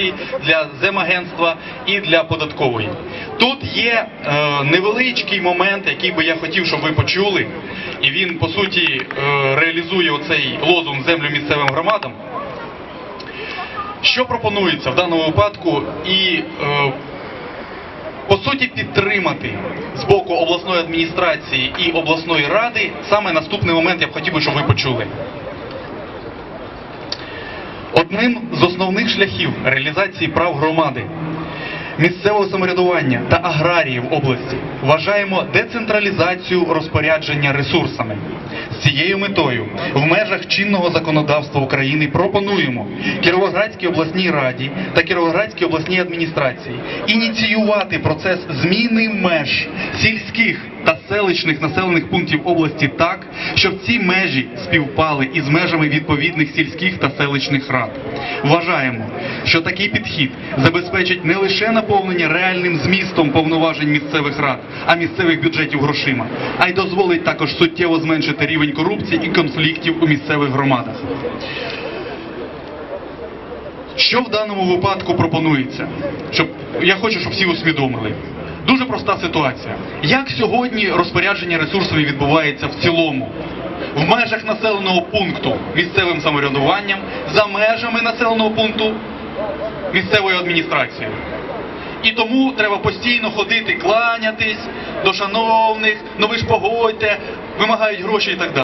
адміністрації, для земагентства і для податкової. Тут є е, невеличкий момент, який би я хотів, щоб ви почули, і він по суті е, реалізує оцей лозунг землю місцевим громадам. Що пропонується в даному випадку і е, по суті підтримати з боку обласної адміністрації і обласної ради саме наступний момент я б хотів би, щоб ви почули. Одним з основних шляхів реалізації прав громади, місцевого самоврядування та аграріїв області вважаємо децентралізацію розпорядження ресурсами. З цією метою в межах чинного законодавства України пропонуємо Кіровоградській обласній раді та Кіровоградській обласній адміністрації ініціювати процес зміни меж сільських та селищних населених пунктів області так, щоб ці межі співпали із межами відповідних сільських та селищних рад. Вважаємо, що такий підхід забезпечить не лише наповнення реальним змістом повноважень місцевих рад, а місцевих бюджетів грошима, а й дозволить також суттєво зменшити рівень корупції і конфліктів у місцевих громадах. Що в даному випадку пропонується? Щоб я хочу, щоб всі усвідомили. Дуже проста ситуація. Як сьогодні розпорядження ресурсами відбувається в цілому? В межах населеного пункту місцевим самоврядуванням, за межами населеного пункту місцевою адміністрацією. І тому треба постійно ходити, кланятись до шановних, ну ви ж погодьте, вимагають гроші і так далі.